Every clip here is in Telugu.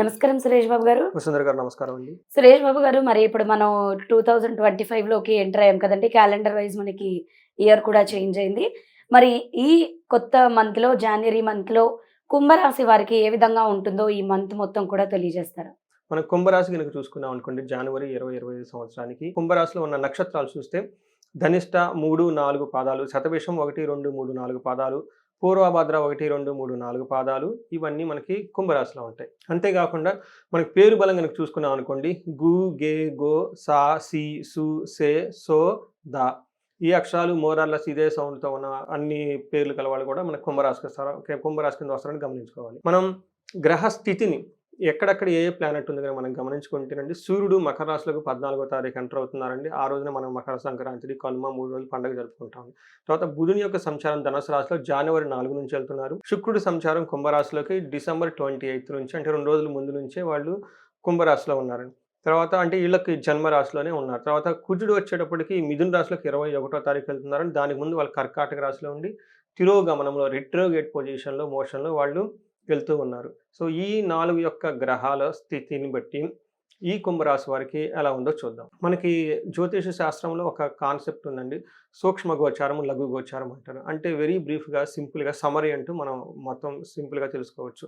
నమస్కారం సురేష్ బాబు గారు. వసుంధర గారు నమస్కారం అండి. సురేష్ బాబు గారు మరి ఇప్పుడు మనం టూ థౌజండ్ ట్వంటీ ఫైవ్లోకి ఎంటర్ అయ్యాం కదండి క్యాలెండర్ వైజ్ మనకి ఇయర్ కూడా చేంజ్ అయింది. మరి ఈ కొత్త మంత్లో జనవరి మంత్లో కుంభరాశి వారికి ఏ విధంగా ఉంటుందో ఈ మంత్ మొత్తం కూడా తెలియజేస్తారా? మనం కుంభరాశి కనుక చూసుకున్నాం అనుకోండి జనవరి ఇరవై ఇరవై ఐదు సంవత్సరానికి కుంభరాశిలో ఉన్న నక్షత్రాలు చూస్తే ధనిష్ట మూడు నాలుగు పాదాలు శతభిషం ఒకటి రెండు మూడు నాలుగు పాదాలు పూర్వభద్ర ఒకటి రెండు మూడు నాలుగు పాదాలు ఇవన్నీ మనకి కుంభరాశిలో ఉంటాయి. అంతేకాకుండా మనకి పేరు బలం కనుక చూసుకున్నాం అనుకోండి గు గే గో సా సి సు సే సో దా. ఈ అక్షరాలు మోరార్లస్ ఇదే సౌండ్తో ఉన్న అన్ని పేర్లు కలవాళ్ళు కూడా మనకు కుంభరాశికి కుంభరాశి కింద వస్తారని గమనించుకోవాలి. మనం గ్రహ స్థితిని ఎక్కడెక్కడ ఏ ఏ ప్లానెట్ ఉంది కనుక మనం గమనించుకుంటేనండి సూర్యుడు మకర రాశిలోకి పద్నాలుగో తారీఖు ఎంటర్ అవుతున్నారండి. ఆ రోజున మనం మకర సంక్రాంతి కనుమ మూడు రోజులు పండుగ జరుపుకుంటాం. తర్వాత బుధుని యొక్క సంచారం ధనుసు రాశిలో జనవరి నాలుగు నుంచి వెళ్తున్నారు. శుక్రుడు సంచారం కుంభరాశిలోకి డిసెంబర్ ట్వంటీ ఎయిత్ నుంచి అంటే రెండు రోజుల ముందు నుంచే వాళ్ళు కుంభరాశిలో ఉన్నారండి తర్వాత అంటే వీళ్ళకి జన్మరాశిలోనే ఉన్నారు. తర్వాత కుజుడు వచ్చేటప్పటికి మిథున రాశిలోకి ఇరవై ఒకటో తారీఖు వెళ్తున్నారని దానికి ముందు వాళ్ళు కర్కాటక రాశిలో ఉండి తిరోగమనంలో రిట్రోగేట్ పొజిషన్లో మోషన్లో వాళ్ళు వెళ్తూ ఉన్నారు. సో ఈ నాలుగు యొక్క గ్రహాల స్థితిని బట్టి ఈ కుంభరాశి వారికి ఎలా ఉందో చూద్దాం. మనకి జ్యోతిష శాస్త్రంలో ఒక కాన్సెప్ట్ ఉందండి. సూక్ష్మ గోచారం లఘు గోచారం అంటారు. అంటే వెరీ బ్రీఫ్గా సింపుల్గా సమరీ అంటూ మనం మొత్తం సింపుల్గా తెలుసుకోవచ్చు.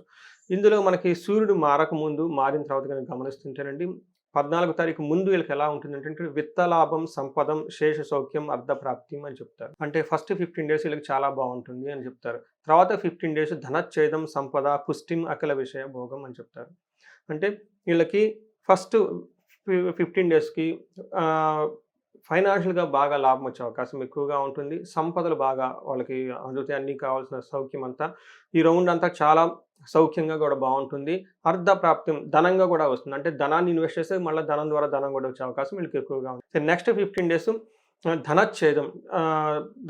ఇందులో మనకి సూర్యుడు మారకముందు మారిన తర్వాత కనుక గమనిస్తుంటేనండి పద్నాలుగు తారీఖు ముందు వీళ్ళకి ఎలా ఉంటుంది అంటే విత్తలాభం సంపదం శేష సౌఖ్యం అర్ధప్రాప్తి అని చెప్తారు. అంటే ఫస్ట్ ఫిఫ్టీన్ డేస్ వీళ్ళకి చాలా బాగుంటుంది అని చెప్తారు. తర్వాత ఫిఫ్టీన్ డేస్ ధనచ్ఛేదం సంపద పుష్టిం అఖిల విషయ భోగం అని చెప్తారు. అంటే వీళ్ళకి ఫస్ట్ ఫిఫ్టీన్ డేస్కి ఫైనాన్షియల్గా బాగా లాభం వచ్చే అవకాశం ఎక్కువగా ఉంటుంది. సంపదలు బాగా వాళ్ళకి అందుతాయి అన్ని కావాల్సిన సౌఖ్యం అంతా ఈ రౌండ్ అంతా చాలా సౌఖ్యంగా కూడా బాగుంటుంది. అర్థప్రాప్తం ధనంగా కూడా వస్తుంది. అంటే ధనాన్ని ఇన్వెస్ట్ చేస్తే మళ్ళీ ధనం ద్వారా ధనం కూడా వచ్చే అవకాశం వీళ్ళకి ఎక్కువగా ఉంది. నెక్స్ట్ ఫిఫ్టీన్ డేస్ ధనఛేదం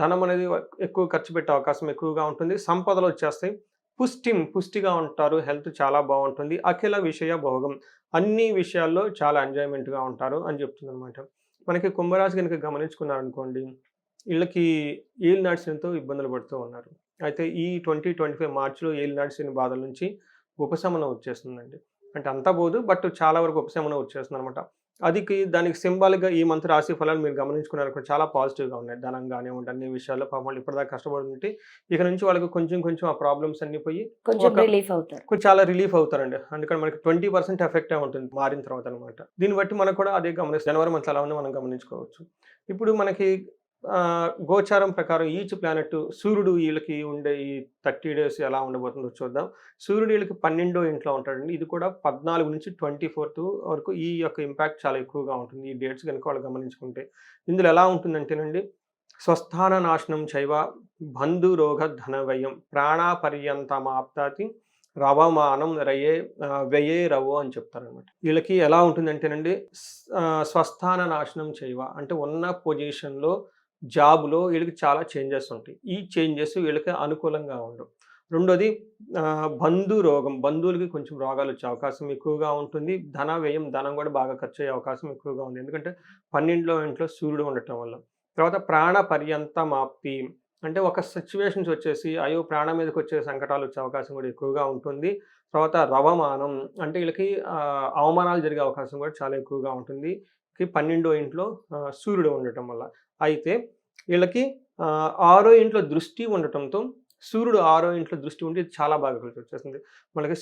ధనం అనేది ఎక్కువ ఖర్చు పెట్టే అవకాశం ఎక్కువగా ఉంటుంది. సంపదలు వచ్చేస్తాయి. పుష్టిం పుష్టిగా ఉంటారు. హెల్త్ చాలా బాగుంటుంది. అఖిల విషయ భోగం అన్ని విషయాల్లో చాలా ఎంజాయ్మెంట్గా ఉంటారు అని చెప్తుంది అనమాట మనకి కుంభరాశి కనుక గమనించుకున్నారనుకోండి వీళ్ళకి ఈల్ నడిచినతో ఇబ్బందులు పడుతూ ఉన్నారు. అయితే ఈ ట్వంటీ ట్వంటీ ఫైవ్ మార్చిలో ఏళ్ళు నడిచిన బాధల నుంచి ఉపశమనం వచ్చేస్తుందండి. అంటే అంతా పోదు బట్ చాలా వరకు ఉపశమనం వచ్చేస్తుంది అనమాట అదికి దానికి సింబాలిక్గా ఈ మంత్ రాశి ఫలాలు మీరు గమనించుకున్నారు చాలా పాజిటివ్గా ఉన్నాయి. ధనం కానివ్వండి అన్ని విషయాల్లో పాపం ఇప్పటిదాకా కష్టపడుతుంటే ఇక నుంచి వాళ్ళకి కొంచెం కొంచెం ఆ ప్రాబ్లమ్స్ అన్ని పోయి కొంచెం చాలా రిలీఫ్ అవుతారండి. అందుకని మనకి ట్వంటీ పర్సెంట్ ఎఫెక్ట్ ఉంటుంది మారిన తర్వాత అనమాట దీన్ని బట్టి మనకు కూడా అదే గమనిస్తాం జనవరి మంత్ అలా ఉంది మనం గమనించుకోవచ్చు. ఇప్పుడు మనకి గోచారం ప్రకారం ఈచ్ ప్లానెట్ సూర్యుడు వీళ్ళకి ఉండే ఈ థర్టీ డేస్ ఎలా ఉండబోతుందో చూద్దాం. సూర్యుడు వీళ్ళకి పన్నెండో ఇంట్లో ఉంటాడండి. ఇది కూడా పద్నాలుగు నుంచి ట్వంటీ ఫోర్త్ వరకు ఈ యొక్క ఇంపాక్ట్ చాలా ఎక్కువగా ఉంటుంది. ఈ డేట్స్ కనుక వాళ్ళు గమనించుకుంటే ఇందులో ఎలా ఉంటుందంటేనండి స్వస్థాన నాశనం చైవ బంధు రోగ ధన వ్యయం ప్రాణాపర్యంతమాప్తాతి రవమానం రయే వ్యయే రవో అని చెప్తారనమాట వీళ్ళకి ఎలా ఉంటుందంటేనండి స్వస్థాన నాశనం చేయవ అంటే ఉన్న పొజిషన్లో జాబ్లో వీళ్ళకి చాలా చేంజెస్ ఉంటాయి. ఈ చేంజెస్ వీళ్ళకి అనుకూలంగా ఉండవు. రెండోది బంధు రోగం. బంధువులకి కొంచెం రోగాలు వచ్చే అవకాశం ఎక్కువగా ఉంటుంది. ధన వ్యయం ధనం కూడా బాగా ఖర్చు అయ్యే అవకాశం ఎక్కువగా ఉంది. ఎందుకంటే పన్నెండులో ఇంట్లో సూర్యుడు ఉండటం వల్ల. తర్వాత ప్రాణ పర్యంతమాప్తి. అంటే ఒక సిచ్యువేషన్స్ వచ్చేసి అయ్యో ప్రాణం మీదకి వచ్చే సంకటాలు వచ్చే అవకాశం కూడా ఎక్కువగా ఉంటుంది. తర్వాత రవమానం. అంటే వీళ్ళకి అవమానాలు జరిగే అవకాశం కూడా చాలా ఎక్కువగా ఉంటుంది. పన్నెండో ఇంట్లో సూర్యుడు ఉండటం వల్ల. అయితే వీళ్ళకి ఆరో ఇంట్లో దృష్టి ఉండటంతో సూర్యుడు ఆరో ఇంట్లో దృష్టి ఉంటే చాలా బాగా కలిసి వచ్చేసింది. మనకి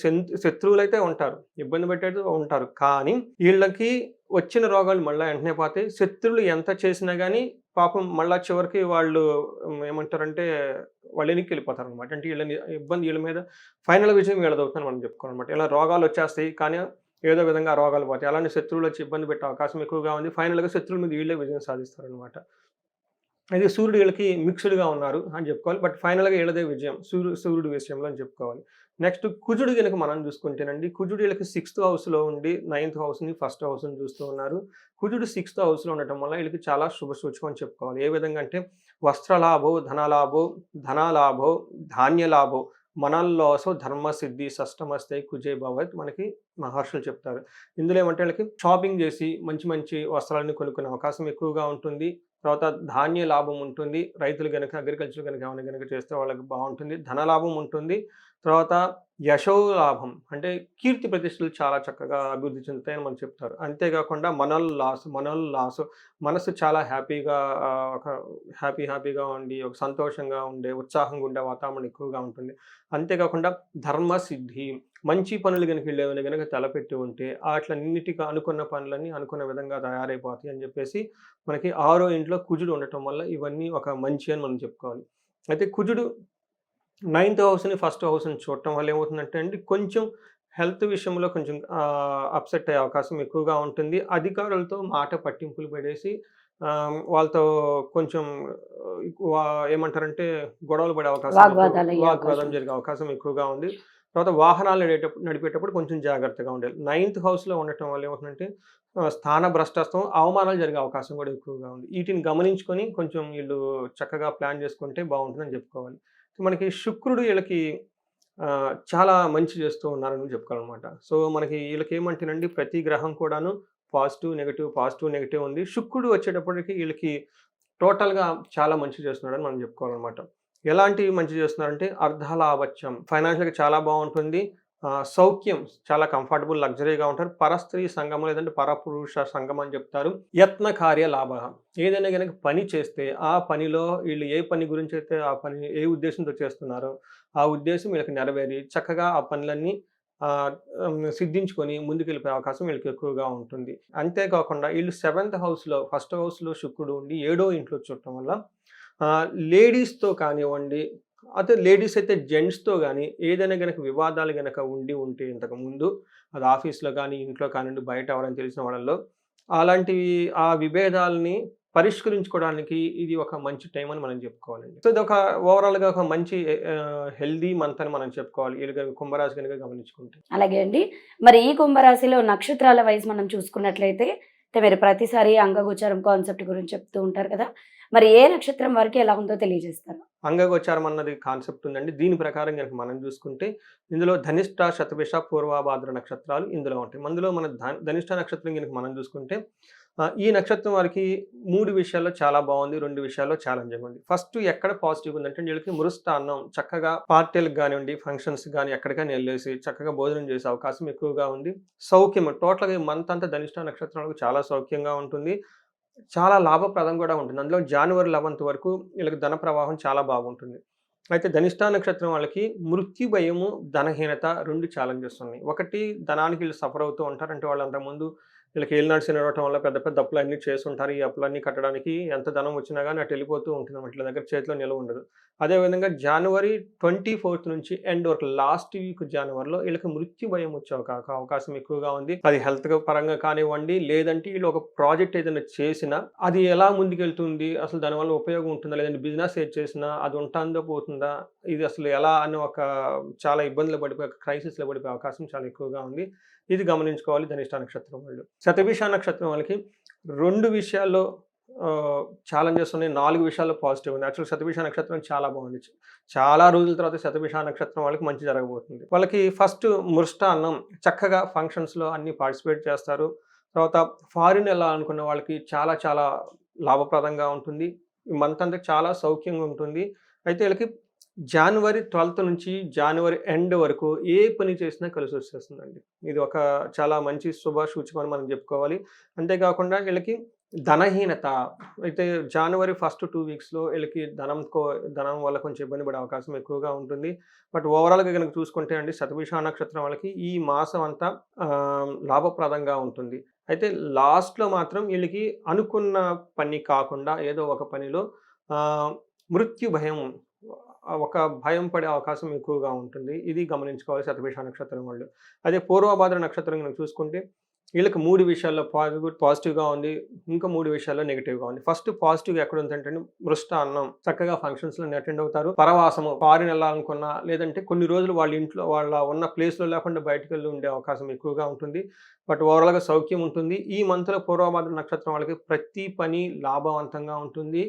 శత్రువులు అయితే ఉంటారు ఇబ్బంది పెట్టేది ఉంటారు. కానీ వీళ్ళకి వచ్చిన రోగాలు మళ్ళీ వెంటనే పోతాయి. శత్రువులు ఎంత చేసినా కానీ పాపం మళ్ళా చివరికి వాళ్ళు ఏమంటారంటే వాళ్ళు వెనక్కి వెళ్ళిపోతారు అనమాట అంటే వీళ్ళని ఇబ్బంది వీళ్ళ మీద ఫైనల్ విజయం వీళ్ళదవుతుందని మనం చెప్పుకోవాలన్నమాట. ఇలా రోగాలు వచ్చేస్తాయి కానీ ఏదో విధంగా ఆ రోగాలు పోతాయి. అలాంటి శత్రువులు వచ్చి ఇబ్బంది పెట్టే అవకాశం ఎక్కువగా ఉంది. ఫైనల్గా శత్రువుల మీద వీళ్ళే విజయం సాధిస్తారనమాట అయితే సూర్యుడు వీళ్ళకి మిక్స్డ్గా ఉన్నారు అని చెప్పుకోవాలి. బట్ ఫైనల్గా వీళ్ళదే విజయం. సూర్యుడు సూర్యుడు విషయంలో అని చెప్పుకోవాలి. నెక్స్ట్ కుజుడు కనుక మనం చూసుకుంటేనండి కుజుడు వీళ్ళకి సిక్స్త్ హౌస్లో ఉండి నైన్త్ హౌస్ని ఫస్ట్ హౌస్ని చూస్తూ ఉన్నారు. కుజుడు సిక్స్త్ హౌస్లో ఉండటం వల్ల వీళ్ళకి చాలా శుభ సూచకం అని చెప్పుకోవాలి. ఏ విధంగా అంటే వస్త్రలాభో ధనలాభో ధనలాభో ధాన్యలాభో మనల్లో సో ధర్మసిద్ధి సష్టమస్తే కుజే భవత్ మనకి మహర్షులు చెప్తారు. ఇందులో ఏమంటే వాళ్ళకి షాపింగ్ చేసి మంచి మంచి వస్త్రాలను కొనుక్కునే అవకాశం ఎక్కువగా ఉంటుంది. తర్వాత ధాన్య లాభం ఉంటుంది. రైతులు కనుక అగ్రికల్చర్ కనుక ఏమైనా కనుక చేస్తే వాళ్ళకి బాగుంటుంది. ధన లాభం ఉంటుంది. తర్వాత యశోలాభం అంటే కీర్తి ప్రతిష్టలు చాలా చక్కగా అభివృద్ధి చెందుతాయని మనం చెప్తారు. అంతేకాకుండా మనల్ లాస్ మనల్ లాస్ మనసు చాలా హ్యాపీగా ఒక హ్యాపీ హ్యాపీగా ఉండి ఒక సంతోషంగా ఉండే ఉత్సాహంగా ఉండే వాతావరణం ఎక్కువగా ఉంటుంది. అంతేకాకుండా ధర్మ సిద్ధి మంచి పనులు కనుక వెళ్ళేవని కనుక తలపెట్టి ఉంటే అట్లన్నిటిగా అనుకున్న పనులన్నీ అనుకున్న విధంగా తయారైపోతాయి అని చెప్పేసి మనకి ఆరో ఇంట్లో కుజుడు ఉండటం వల్ల ఇవన్నీ ఒక మంచి అని మనం చెప్పుకోవాలి. అయితే కుజుడు నైన్త్ హౌస్ని ఫస్ట్ హౌస్ని చూడటం వల్ల ఏమవుతుందంటే అండి కొంచెం హెల్త్ విషయంలో కొంచెం అప్సెట్ అయ్యే అవకాశం ఎక్కువగా ఉంటుంది. అధికారులతో మాట పట్టింపులు పడేసి వాళ్ళతో కొంచెం ఏమంటారంటే గొడవలు పడే అవకాశం వాగ్వాదం. జరిగే అవకాశం ఎక్కువగా ఉంది. తర్వాత వాహనాలు నడిపేటప్పుడు నడిపేటప్పుడు కొంచెం జాగ్రత్తగా ఉండాలి. నైన్త్ హౌస్లో ఉండటం వల్ల ఏమవుతుందంటే స్థాన భ్రష్టత్వం అవమానాలు జరిగే అవకాశం కూడా ఎక్కువగా ఉంది. వీటిని గమనించుకొని కొంచెం వీళ్ళు చక్కగా ప్లాన్ చేసుకుంటే బాగుంటుందని చెప్పుకోవాలి. మనకి శుక్రుడు వీళ్ళకి చాలా మంచి చేస్తూ ఉన్నారని చెప్పుకోవాలన్నమాట. సో మనకి వీళ్ళకి ఏమంటేనండి ప్రతి గ్రహం కూడాను పాజిటివ్ నెగిటివ్ పాజిటివ్ నెగిటివ్ ఉంది. శుక్రుడు వచ్చేటప్పటికి వీళ్ళకి టోటల్గా చాలా మంచి చేస్తున్నాడని మనం చెప్పుకోవాలన్నమాట. ఎలాంటి మంచి చేస్తున్నారంటే అర్ధలాభత్యం. ఫైనాన్షియల్గా చాలా బాగుంటుంది. సౌఖ్యం చాలా కంఫర్టబుల్ లగ్జరీగా ఉంటారు. పరస్త్రీ సంఘం లేదంటే పరపురుష సంఘం అని చెప్తారు. యత్న కార్య లాభ ఏదైనా కనుక పని చేస్తే ఆ పనిలో వీళ్ళు ఏ పని గురించి అయితే ఆ పని ఏ ఉద్దేశంతో చేస్తున్నారో ఆ ఉద్దేశం వీళ్ళకి నెరవేరి చక్కగా ఆ పనులన్నీ సిద్ధించుకొని ముందుకెళ్ళిపోయే అవకాశం వీళ్ళకి ఎక్కువగా ఉంటుంది. అంతేకాకుండా వీళ్ళు సెవెంత్ హౌస్లో ఫస్ట్ హౌస్లో శుక్రుడు ఉండి ఏడో ఇంట్లో చూడటం వల్ల లేడీస్తో కానివ్వండి అయితే లేడీస్ అయితే జెంట్స్తో కానీ ఏదైనా కనుక వివాదాలు కనుక ఉండి ఉంటే ఇంతకు ముందు అది ఆఫీస్లో కానీ ఇంట్లో కానివ్వండి బయట ఎవరైనా తెలిసిన వాళ్ళల్లో అలాంటివి ఆ విభేదాలని పరిష్కరించుకోవడానికి ఇది ఒక మంచి టైం అని మనం చెప్పుకోవాలండి. సో ఇది ఒక ఓవరాల్గా ఒక మంచి హెల్దీ మంత్ అని మనం చెప్పుకోవాలి. వీళ్ళకి కుంభరాశి కనుక గమనించుకుంటే. అలాగే అండి. మరి ఈ కుంభరాశిలో నక్షత్రాల వైజ్ మనం చూసుకున్నట్లయితే అంటే మీరు ప్రతిసారి అంగగోచారం కాన్సెప్ట్ గురించి చెప్తూ ఉంటారు కదా మరి ఏ నక్షత్రం వరకు ఎలా ఉందో తెలియజేస్తారు? అంగగోచారం అన్నది కాన్సెప్ట్ ఉందండి. దీని ప్రకారం కనుక మనం చూసుకుంటే ఇందులో ధనిష్ట శతభిష పూర్వాభాద్ర నక్షత్రాలు ఇందులో ఉంటాయి. అందులో మన ధనిష్ట నక్షత్రం కనుక మనం చూసుకుంటే ఈ నక్షత్రం వారికి మూడు విషయాల్లో చాలా బాగుంది రెండు విషయాల్లో ఛాలెంజింగ్ ఉంది. ఫస్ట్ ఎక్కడ పాజిటివ్ ఉందంటే వీళ్ళకి మృష్టాన్నం చక్కగా పార్టీలకు కానివ్వండి ఫంక్షన్స్ కానీ ఎక్కడికైనా వెళ్ళేసి చక్కగా భోజనం చేసే అవకాశం ఎక్కువగా ఉంది. సౌఖ్యం టోటల్గా ఈ మంత్ అంతా ధనిష్ట నక్షత్రాలకు చాలా సౌఖ్యంగా ఉంటుంది. చాలా లాభప్రదం కూడా ఉంటుంది. అందులో జనవరి లెవెన్త్ వరకు వీళ్ళకి ధన ప్రవాహం చాలా బాగుంటుంది. అయితే ధనిష్టా నక్షత్రం వాళ్ళకి మృత్యు భయము ధనహీనత రెండు ఛాలెంజెస్ ఉన్నాయి. ఒకటి ధనానికి వీళ్ళు సఫర్ అవుతూ ఉంటారు. అంటే వాళ్ళు అంతకుముందు వీళ్ళకి ఏలినాడు నడవటం వల్ల పెద్ద పెద్ద అప్పులు అన్నీ చేస్తుంటారు. ఈ అప్పులన్నీ కట్టడానికి ఎంత ధనం వచ్చినా కానీ అటు వెళ్ళిపోతూ ఉంటుంది వీళ్ళ దగ్గర చేతిలో నిలవ ఉండదు. అదేవిధంగా జనవరి ట్వంటీ ఫోర్త్ నుంచి ఎండ్ వరకు లాస్ట్ వీక్ జనవరిలో వీళ్ళకి మృత్యు భయం వచ్చే ఒక అవకాశం ఎక్కువగా ఉంది. అది హెల్త్ పరంగా కానివ్వండి లేదంటే వీళ్ళు ఒక ప్రాజెక్ట్ ఏదైనా చేసినా అది ఎలా ముందుకెళ్తుంది? అసలు దానివల్ల ఉపయోగం ఉంటుందా? లేదంటే బిజినెస్ ఏది చేసినా అది ఉంటుందో పోతుందా? ఇది అసలు ఎలా అని ఒక చాలా ఇబ్బందులు పడిపోయే క్రైసిస్లో పడిపోయే అవకాశం చాలా ఎక్కువగా ఉంది. ఇది గమనించుకోవాలి ధనిష్ట నక్షత్రం వాళ్ళు. శతభిష నక్షత్రం వాళ్ళకి రెండు విషయాల్లో ఛాలెంజెస్ ఉన్నాయి. నాలుగు విషయాల్లో పాజిటివ్ ఉంది. యాక్చువల్ శతభిష నక్షత్రం చాలా బాగుంది. చాలా రోజుల తర్వాత శతభిష నక్షత్రం వాళ్ళకి మంచి జరగబోతుంది. వాళ్ళకి ఫస్ట్ మృష్టాన్నం చక్కగా ఫంక్షన్స్లో అన్ని పార్టిసిపేట్ చేస్తారు. తర్వాత ఫారిన్ వెళ్ళాలనుకున్న వాళ్ళకి చాలా చాలా లాభప్రదంగా ఉంటుంది. ఈ మంత్ అంతా చాలా సౌఖ్యంగా ఉంటుంది. అయితే వీళ్ళకి జనవరి ట్వెల్త్ నుంచి జనవరి ఎండ్ వరకు ఏ పని చేసినా కలిసి వచ్చేస్తుందండి. ఇది ఒక చాలా మంచి శుభ సూచకం అని మనం చెప్పుకోవాలి. అంతేకాకుండా వీళ్ళకి ధనహీనత అయితే జనవరి ఫస్ట్ టూ వీక్స్లో వీళ్ళకి ధనం కో ధనం వల్ల కొంచెం ఇబ్బంది పడే అవకాశం ఎక్కువగా ఉంటుంది. బట్ ఓవరాల్గా కనుక చూసుకుంటే అండి శతభిష నక్షత్రం వాళ్ళకి ఈ మాసం అంతా లాభప్రదంగా ఉంటుంది. అయితే లాస్ట్లో మాత్రం వీళ్ళకి అనుకున్న పని కాకుండా ఏదో ఒక పనిలో మృత్యు భయం ఒక భయం పడే అవకాశం ఎక్కువగా ఉంటుంది. ఇది గమనించుకోవాలి శతభిష నక్షత్రం వాళ్ళు. అదే పూర్వభాద్ర నక్షత్రం కనుక చూసుకుంటే వీళ్ళకి మూడు విషయాల్లో పాజిటివ్ పాజిటివ్గా ఉంది ఇంకా మూడు విషయాల్లో నెగిటివ్గా ఉంది. ఫస్ట్ పాజిటివ్ ఎక్కడ ఉందంటే మృష్ట అన్నం. చక్కగా ఫంక్షన్స్లో అటెండ్ అవుతారు. పరవాసము ఫారిన్ వెళ్ళాలనుకున్నా లేదంటే కొన్ని రోజులు వాళ్ళ ఇంట్లో వాళ్ళ ఉన్న ప్లేస్లో లేకుండా బయటకు వెళ్ళి ఉండే అవకాశం ఎక్కువగా ఉంటుంది. బట్ ఓవరాల్గా సౌఖ్యం ఉంటుంది. ఈ మంత్లో పూర్వభాద్ర నక్షత్రం వాళ్ళకి ప్రతి పని లాభవంతంగా ఉంటుంది.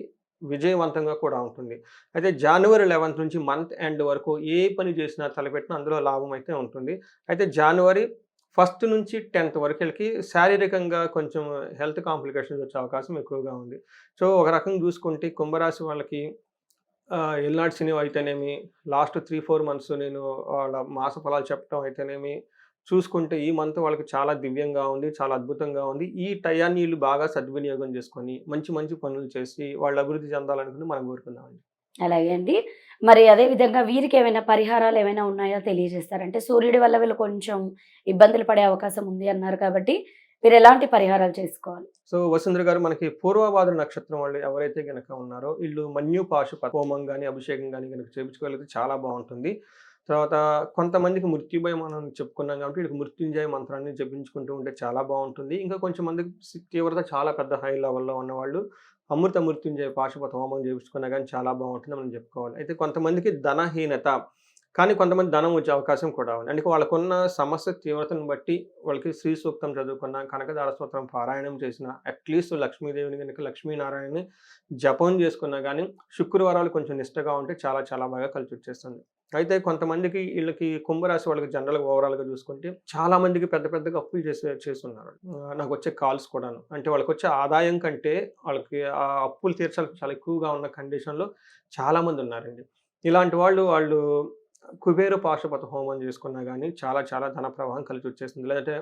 విజయవంతంగా కూడా ఉంటుంది. అయితే జనవరి లెవెన్త్ నుంచి మంత్ ఎండ్ వరకు ఏ పని చేసినా తలపెట్టినా అందులో లాభం అయితే ఉంటుంది. అయితే జనవరి ఫస్ట్ నుంచి టెన్త్ వరకు వెళ్ళి శారీరకంగా కొంచెం హెల్త్ కాంప్లికేషన్స్ వచ్చే అవకాశం ఎక్కువగా ఉంది. సో ఒక రకంగా చూసుకుంటే కుంభరాశి వాళ్ళకి ఎల్నాడు సినిమా అయితేనేమి లాస్ట్ త్రీ ఫోర్ మంత్స్ నేను వాళ్ళ మాస ఫలాలు చెప్పడం అయితేనేమి చూసుకుంటే ఈ మంత్ వాళ్ళకి చాలా దివ్యంగా ఉంది చాలా అద్భుతంగా ఉంది. ఈ టయాన్ని వీళ్ళు బాగా సద్వినియోగం చేసుకొని మంచి మంచి పనులు చేసి వాళ్ళు అభివృద్ధి చెందాలనుకుని మనం కోరుకుందామండి. అలాగే అండి. మరి అదే విధంగా వీరికి ఏమైనా పరిహారాలు ఏమైనా ఉన్నాయో తెలియజేస్తారంటే సూర్యుడి వల్ల వీళ్ళు కొంచెం ఇబ్బందులు పడే అవకాశం ఉంది అన్నారు కాబట్టి మీరు ఎలాంటి పరిహారాలు చేసుకోవాలి? సో వసుంధర గారు మనకి పూర్వభాద్ర నక్షత్రం వాళ్ళు ఎవరైతే గనక ఉన్నారో వీళ్ళు మన్యు పాశు హోమం కానీ అభిషేకం కానీ కనుక చేయించుకోగలిగితే చాలా బాగుంటుంది. తర్వాత కొంతమందికి మృత్యుభయం మనం చెప్పుకున్నాం కాబట్టి వీళ్ళకి మృత్యుంజయ మంత్రాన్ని జపించుకుంటూ ఉంటే చాలా బాగుంటుంది. ఇంకా కొంచెం మందికి తీవ్రత చాలా పెద్ద హై లెవెల్లో ఉన్నవాళ్ళు అమృత మృత్యుంజయ పాశుపత హోమం చేయించుకున్నా కానీ చాలా బాగుంటుంది మనం చెప్పుకోవాలి. అయితే కొంతమందికి ధనహీనత కానీ కొంతమంది ధనం వచ్చే అవకాశం కూడా ఉంది. అంటే వాళ్ళకున్న సమస్య తీవ్రతను బట్టి వాళ్ళకి శ్రీ సూక్తం చదువుకున్న కనకదార స్తోత్రం పారాయణం చేసిన అట్లీస్ట్ లక్ష్మీదేవిని కనుక లక్ష్మీనారాయణని జపం చేసుకున్నా కానీ శుక్రవారాలు కొంచెం నిష్టగా ఉంటే చాలా చాలా బాగా కలిసి వచ్చేస్తుంది. అయితే కొంతమందికి వీళ్ళకి కుంభరాశి వాళ్ళకి జనరల్గా ఓవరాల్గా చూసుకుంటే చాలామందికి పెద్ద పెద్దగా అప్పులు చేసే చేస్తున్నారు. నాకు వచ్చే కాల్స్ కూడాను. అంటే వాళ్ళకి వచ్చే ఆదాయం కంటే వాళ్ళకి ఆ అప్పులు తీర్చాలి చాలా ఎక్కువగా ఉన్న కండిషన్లో చాలామంది ఉన్నారండి. ఇలాంటి వాళ్ళు వాళ్ళు కుబేర పాశుపత హోమం చేసుకున్నా కానీ చాలా చాలా ధన ప్రవాహం కలిసి వచ్చేసింది. లేదంటే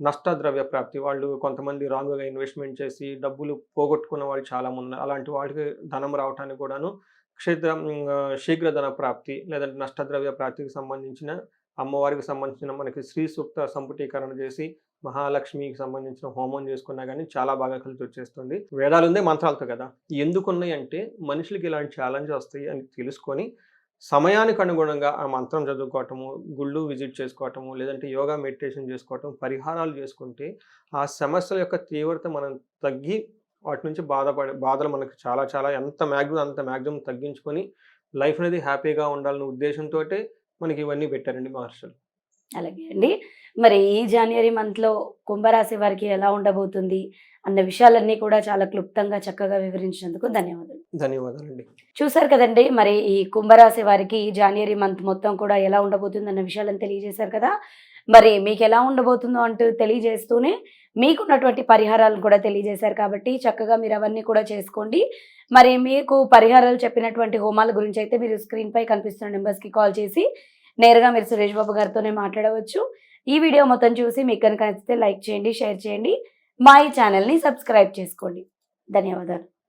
నష్ట ద్రవ్య ప్రాప్తి వాళ్ళు కొంతమంది రాంగ్గా ఇన్వెస్ట్మెంట్ చేసి డబ్బులు పోగొట్టుకున్న వాళ్ళు చాలా మంది ఉన్నారు. అలాంటి వాళ్ళకి ధనం రావడానికి కూడాను క్షేత్ర శీఘ్రధన ప్రాప్తి లేదంటే నష్టద్రవ్య ప్రాప్తికి సంబంధించిన అమ్మవారికి సంబంధించిన మనకి శ్రీ సూక్త సంపుటీకరణ చేసి మహాలక్ష్మికి సంబంధించిన హోమం చేసుకున్నా కానీ చాలా బాగా కలిసి వచ్చేస్తుంది వేదాలు ఉందే మంత్రాలతో కదా? ఎందుకున్నాయి అంటే మనుషులకి ఇలాంటి ఛాలెంజ్ వస్తాయి అని తెలుసుకొని సమయానికి అనుగుణంగా ఆ మంత్రం చదువుకోవటము గుళ్ళు విజిట్ చేసుకోవటము లేదంటే యోగా మెడిటేషన్ చేసుకోవటం పరిహారాలు చేసుకుంటే ఆ సమస్యల యొక్క తీవ్రత మనం తగ్గి వాటి నుంచి బాధపడే బాధలు మనకు చాలా చాలా ఎంత మ్యాక్సిమం అంత మ్యాక్సిమం తగ్గించుకొని లైఫ్ అనేది హ్యాపీగా ఉండాలనే ఉద్దేశంతో మనకి ఇవన్నీ పెట్టారండి మహర్షులు. అలాగే అండి. మరి ఈ జనవరి మంత్లో కుంభరాశి వారికి ఎలా ఉండబోతుంది అన్న విషయాలన్నీ కూడా చాలా క్లుప్తంగా చక్కగా వివరించినందుకు ధన్యవాదాలు. ధన్యవాదాలండి. చూసారు కదండి మరి ఈ కుంభరాశి వారికి జనవరి మంత్ మొత్తం కూడా ఎలా ఉండబోతుంది అన్న విషయాలను తెలియజేశారు కదా. మరి మీకు ఎలా ఉండబోతుందో అంటూ తెలియజేస్తూనే మీకున్నటువంటి పరిహారాలను కూడా తెలియజేశారు కాబట్టి చక్కగా మీరు అవన్నీ కూడా చేసుకోండి. మరి మీకు పరిహారాలు చెప్పినటువంటి హోమాల గురించి అయితే మీరు స్క్రీన్ పై కనిపిస్తున్న నెంబర్స్కి కాల్ చేసి నేరుగా మీరు సురేష్ బాబు గారితోనే మాట్లాడవచ్చు. ఈ వీడియో మొత్తం చూసి మీకు కనుక నచ్చితే లైక్ చేయండి షేర్ చేయండి. మా ఈ ఛానల్ని సబ్స్క్రైబ్ చేసుకోండి. ధన్యవాదాలు.